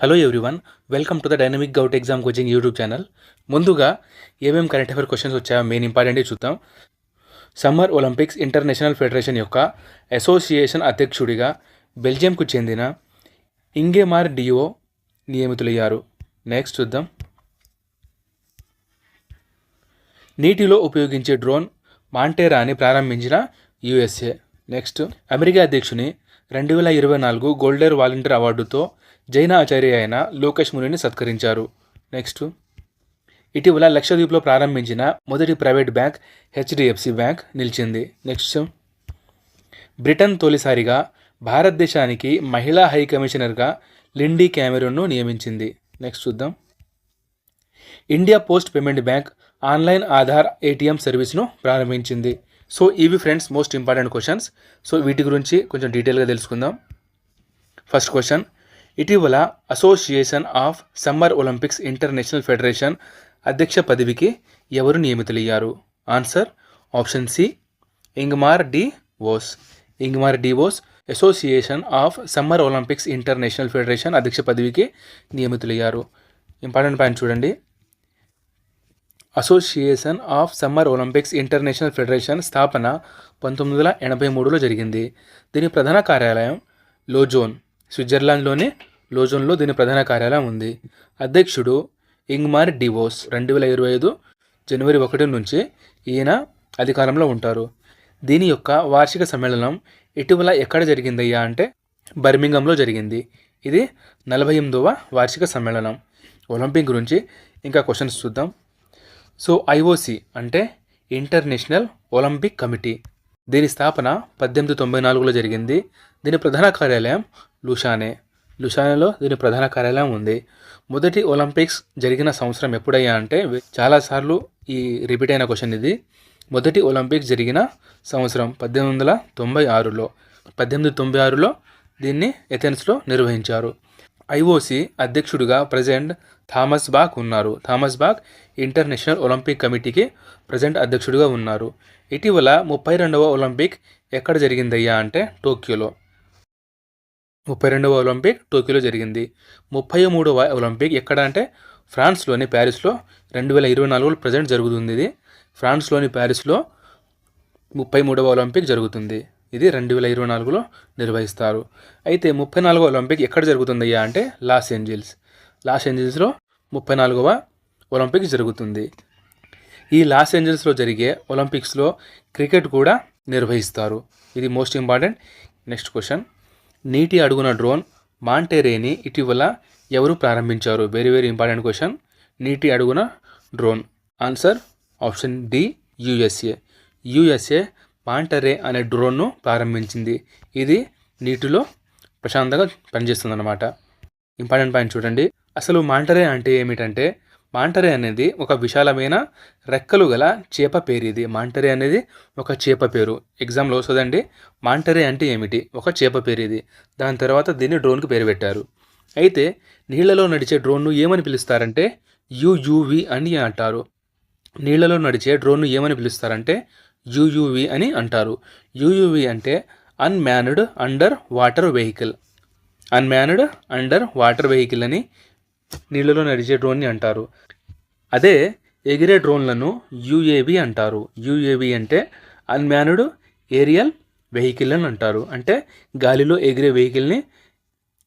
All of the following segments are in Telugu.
Hello everyone welcome to the dynamic govt exam coaching youtube channel ముందుగా ఏమేమి కరెంట్ అఫేర్ క్వశ్చన్స్ వచ్చాయో మెయిన్ ఇంపార్టెంట్ చూద్దాం. సమ్మర్ ఒలింపిక్స్ ఇంటర్నేషనల్ ఫెడరేషన్ యొక్క అసోసియేషన్ అధ్యక్షుడిగా బెల్జియంకు చెందిన ఇంగేమార్ డియో నియమితులయ్యారు. నెక్స్ట్ చూద్దాం. నీటిలో ఉపయోగించే డ్రోన్ మాంటేరాని ప్రారంభించిన యుఎస్ఏ నెక్స్ట్ అమెరికా అధ్యక్షుని రెండు వేల ఇరవై నాలుగు గోల్డెర్ వాలంటీర్ అవార్డుతో జైన ఆచార్య అయిన లోకేష్ మునిని సత్కరించారు. నెక్స్ట్. ఇటీవల లక్షద్వీప్లో ప్రారంభించిన మొదటి ప్రైవేట్ బ్యాంక్ హెచ్డిఎఫ్సి బ్యాంక్ నిలిచింది. నెక్స్ట్. బ్రిటన్ తొలిసారిగా భారతదేశానికి మహిళా హై కమిషనర్గా లిండీ క్యామెరూన్ను నియమించింది. నెక్స్ట్ చూద్దాం. India post payment bank online Aadhaar ATM సర్వీస్ను ప్రారంభించింది. సో ఇవి friends most important questions. So వీటి గురించి కొంచెం డీటెయిల్గా తెలుసుకుందాం. First question. ఇటీవల association of summer olympics international federation అధ్యక్ష పదవికి ఎవరు నియమితులయ్యారు? Answer option C Ingmar De Vos. Ingmar De Vos association of summer olympics international federation అధ్యక్ష పదవికి నియమితులయ్యారు. ఇంపార్టెంట్ పాయింట్ చూడండి. Association of summer olympics international federation స్థాపన పంతొమ్మిది వందల ఎనభై మూడులో జరిగింది. దీని ప్రధాన కార్యాలయం లోజోన్. స్విట్జర్లాండ్లోని లోజోన్లో దీని ప్రధాన కార్యాలయం ఉంది. అధ్యక్షుడు ఇంగ్మార్ డివోస్ రెండు వేల ఇరవై ఐదు జనవరి ఒకటి నుంచి ఈయన అధికారంలో ఉంటారు. దీని యొక్క వార్షిక సమ్మేళనం ఇటీవల ఎక్కడ జరిగిందయ్యా అంటే బర్మింగంలో జరిగింది. ఇది నలభై ఎనిమిదవ వార్షిక సమ్మేళనం. ఒలింపిక్ గురించి ఇంకా క్వశ్చన్స్ చూద్దాం. సో ఐఓసి అంటే ఇంటర్నేషనల్ ఒలింపిక్ కమిటీ. దీని స్థాపన పద్దెనిమిది తొంభై నాలుగులో జరిగింది. దీని ప్రధాన కార్యాలయం లుషానే. లుషానేలో దీని ప్రధాన కార్యాలయం ఉంది. మొదటి ఒలింపిక్స్ జరిగిన సంవత్సరం ఎప్పుడయ్యా అంటే చాలాసార్లు ఈ రిపీట్ అయిన క్వశ్చన్ ఇది. మొదటి ఒలింపిక్స్ జరిగిన సంవత్సరం పద్దెనిమిది వందల తొంభై ఆరులో. పద్దెనిమిది తొంభై ఆరులో దీన్ని ఎథెన్స్లో నిర్వహించారు. ఐఓసి అధ్యక్షుడిగా ప్రజెంట్ థామస్ బాక్ ఉన్నారు. థామస్ బాక్ ఇంటర్నేషనల్ ఒలింపిక్ కమిటీకి ప్రజెంట్ అధ్యక్షుడిగా ఉన్నారు. ఇటీవల ముప్పై రెండవ ఒలింపిక్ ఎక్కడ జరిగిందయ్యా అంటే టోక్యోలో. ముప్పై రెండవ ఒలింపిక్ టోక్యోలో జరిగింది. ముప్పై మూడవ ఒలింపిక్ ఎక్కడ అంటే ఫ్రాన్స్లోని ప్యారిస్లో రెండు వేల ఇరవై నాలుగులో ప్రజెంట్ జరుగుతుంది. ఇది ఫ్రాన్స్లోని ప్యారిస్లో ముప్పై మూడవ ఒలింపిక్ జరుగుతుంది. ఇది రెండు వేల ఇరవై నాలుగులో నిర్వహిస్తారు. అయితే ముప్పై నాలుగవ ఒలింపిక్ ఎక్కడ జరుగుతుందయ్యా అంటే లాస్ ఏంజిల్స్. లాస్ ఏంజల్స్లో ముప్పై నాలుగవ ఒలింపిక్స్ జరుగుతుంది. ఈ లాస్ ఏంజల్స్లో జరిగే ఒలింపిక్స్లో క్రికెట్ కూడా నిర్వహిస్తారు. ఇది మోస్ట్ ఇంపార్టెంట్. Next question. నీటి అడుగున డ్రోన్ మాంటేరేని ఇటీవల ఎవరు ప్రారంభించారు? వెరీ వెరీ ఇంపార్టెంట్ క్వశ్చన్ నీటి అడుగున drone. Answer option D USA USA Monterey అనే డ్రోన్ను ప్రారంభించింది. ఇది నీటిలో ప్రశాంతంగా పనిచేస్తుందన్నమాట. ఇంపార్టెంట్ పాయింట్ చూడండి. అసలు మాంటరే అంటే ఏమిటంటే మాంటరే అనేది ఒక విశాలమైన రెక్కలు గల చేప పేరు ఇది. మాంటరే అనేది ఒక చేప పేరు. ఎగ్జామ్లో వస్తుందండి మాంటరే అంటే ఏమిటి? ఒక చేప పేరు ఇది. దాని తర్వాత దీన్ని డ్రోన్కి పేరు పెట్టారు. అయితే నీళ్ళలో నడిచే డ్రోన్ను ఏమని పిలుస్తారంటే యుయువి అని అంటారు. నీళ్ళలో నడిచే డ్రోన్ను ఏమని పిలుస్తారంటే యుయువి అని అంటారు. యుయువి అంటే unmanned underwater vehicle unmanned underwater vehicle అని నీళ్ళలో నడిచే డ్రోన్ని అంటారు. అదే ఎగిరే డ్రోన్లను యూఏవి అంటారు. యూఏవి అంటే అన్మ్యాన్డ్ ఏరియల్ వెహికల్ అని అంటారు. అంటే గాలిలో ఎగిరే వెహికల్ని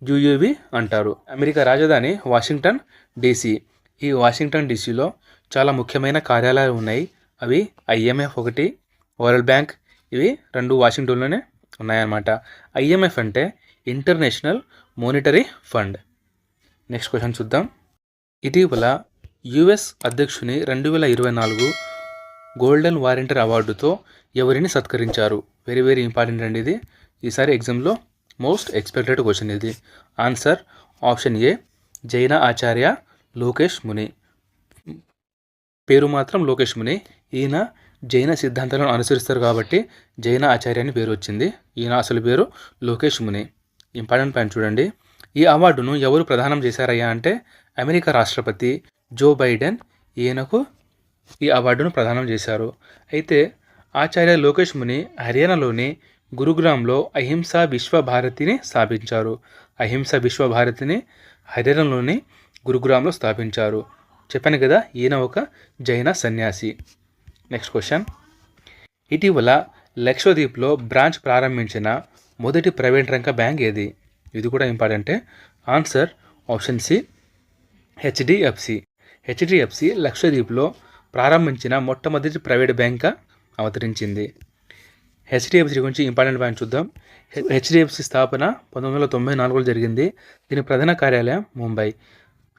యూఏవి అంటారు. అమెరికా రాజధాని వాషింగ్టన్ డీసీ ఈ వాషింగ్టన్ డీసీలో చాలా ముఖ్యమైన కార్యాలయాలు ఉన్నాయి. అవి ఐఎంఎఫ్ ఒకటి వరల్డ్ బ్యాంక్ ఇవి రెండు వాషింగ్టన్లోనే ఉన్నాయన్నమాట. ఐఎంఎఫ్ అంటే international monetary fund. Next question చూద్దాం. ఇటీవల యుఎస్ అధ్యక్షుని రెండు వేల ఇరవై నాలుగు గోల్డెన్ వారెంటర్ అవార్డుతో ఎవరిని సత్కరించారు? వెరీ వెరీ ఇంపార్టెంట్ అండి ఇది. ఈసారి ఎగ్జామ్లో మోస్ట్ ఎక్స్పెక్టెడ్ క్వశ్చన్ ఇది. Answer option A Jain Acharya Lokesh Muni. పేరు మాత్రం లోకేష్ ముని. ఈయన జైన సిద్ధాంతాలను అనుసరిస్తారు కాబట్టి జైన ఆచార్య అని పేరు వచ్చింది. ఈయన అసలు పేరు లోకేష్ ముని. ఇంపార్టెంట్ పాయింట్ చూడండి. ఈ అవార్డును ఎవరు ప్రదానం చేశారయ్యా అంటే అమెరికా రాష్ట్రపతి జో బైడెన్. ఈయనకు ఈ అవార్డును ప్రదానం చేశారు. అయితే ఆచార్య లోకేష్ ముని హర్యానాలోని గురుగ్రామ్లో అహింసా విశ్వభారతిని స్థాపించారు. అహింస విశ్వభారతిని హర్యానాలోని గురుగ్రామ్లో స్థాపించారు. చెప్పాను కదా ఈయన ఒక జైన సన్యాసి. Next question. ఇటీవల లక్షద్వీప్లో బ్రాంచ్ ప్రారంభించిన మొదటి ప్రైవేట్ రంగ బ్యాంక్ ఏది? ఇది కూడా ఇంపార్టెంటే. Answer option C HDFC HDFC లక్షద్వీప్లో ప్రారంభించిన మొట్టమొదటి ప్రైవేట్ బ్యాంక్గా అవతరించింది. హెచ్డిఎఫ్సి గురించి ఇంపార్టెంట్ పాయింట్ చూద్దాం. హెచ్డిఎఫ్సి స్థాపన పంతొమ్మిది వందల తొంభై నాలుగులో జరిగింది. దీని ప్రధాన కార్యాలయం ముంబై.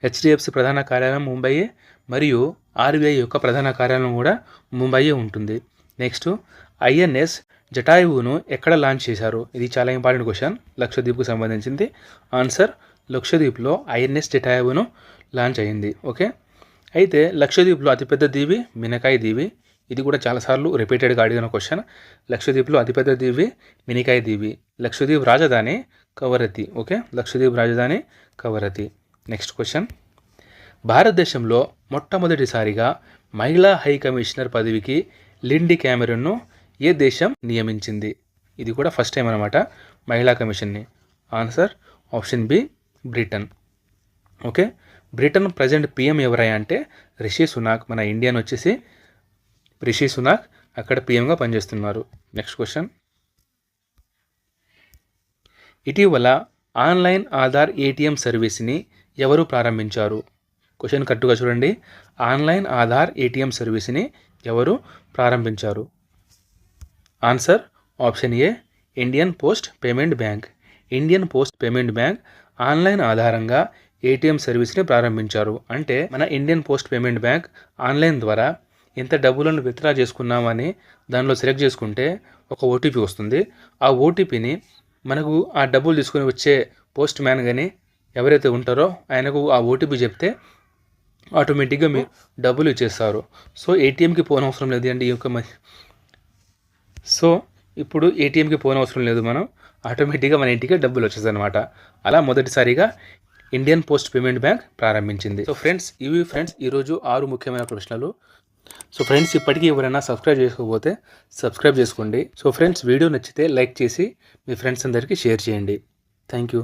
హెచ్డిఎఫ్సి ప్రధాన కార్యాలయం ముంబైయే మరియు ఆర్బీఐ యొక్క ప్రధాన కార్యాలయం కూడా ముంబైయే ఉంటుంది. నెక్స్ట్ ఐఎన్ఎస్ జటాయువును ఎక్కడ లాంచ్ చేశారు? ఇది చాలా ఇంపార్టెంట్ క్వశ్చన్ లక్షద్వీప్కు సంబంధించింది. ఆన్సర్ లక్షద్వీప్లో ఐఎన్ఎస్ జటాయువును లాంచ్ అయింది. ఓకే అయితే లక్షద్వీప్లో అతిపెద్ద దీవి మినకాయ దీవి. ఇది కూడా చాలాసార్లు రిపీటెడ్గా అడిగిన క్వశ్చన్ లక్షద్వీప్లో అతిపెద్ద దీవి మినికాయ దీవి. లక్షద్వీప్ రాజధాని కవరతి ఓకే లక్షద్వీప్ రాజధాని కవరతి నెక్స్ట్ క్వశ్చన్ భారతదేశంలో మొట్టమొదటిసారిగా మహిళా హై కమిషనర్ పదవికి లిండి క్యామెరన్ను ఏ దేశం నియమించింది? ఇది కూడా ఫస్ట్ టైం అనమాట మహిళా కమిషన్ని. Answer option B Britain okay Britain present PM ఎవరయ్యా అంటే రిషి సునాక్ మన ఇండియన్ వచ్చేసి రిషి సునాక్ అక్కడ పిఎంగా పనిచేస్తున్నారు. నెక్స్ట్ క్వశ్చన్ ఇటీవల ఆన్లైన్ ఆధార్ ఏటీఎం సర్వీస్ని ఎవరు ప్రారంభించారు? క్వశ్చన్ కరెక్ట్గా చూడండి. ఆన్లైన్ ఆధార్ ఏటీఎం సర్వీస్ని ఎవరు ప్రారంభించారు? Answer option A Indian post payment bank Indian post payment bank online ఆధారంగా ఏటీఎం సర్వీస్ని ప్రారంభించారు. అంటే మన Indian post payment bank online ద్వారా ఎంత డబ్బులను విత్డ్రా చేసుకున్నామని దానిలో సెలెక్ట్ చేసుకుంటే ఒక ఓటీపీ వస్తుంది. ఆ ఓటీపీని మనకు ఆ డబ్బులు తీసుకుని వచ్చే పోస్ట్ మ్యాన్ కానీ ఎవరైతే ఉంటారో ఆయనకు ఆ ఓటీపీ చెప్తే ఆటోమేటిక్గా మీరు డబ్బులు ఇచ్చేస్తారు. సో ఏటీఎంకి పోనవసరం లేదు అండి ఈ యొక్క సో ఇప్పుడు ఏటీఎంకి పోనవసరం లేదు మనం. ఆటోమేటిక్గా మన ఇంటికి డబ్బులు వచ్చేది అనమాట అలా మొదటిసారిగా ఇండియన్ పోస్ట్ పేమెంట్ బ్యాంక్ ప్రారంభించింది. సో ఫ్రెండ్స్ ఇవి ఫ్రెండ్స్ ఈరోజు ఆరు ముఖ్యమైన ప్రశ్నలు. సో ఫ్రెండ్స్ ఇప్పటికీ ఎవరైనా సబ్స్క్రైబ్ చేసుకోకపోతే సబ్స్క్రైబ్ చేసుకోండి. సో ఫ్రెండ్స్ వీడియో నచ్చితే లైక్ చేసి మీ ఫ్రెండ్స్ అందరికీ షేర్ చేయండి. Thank you.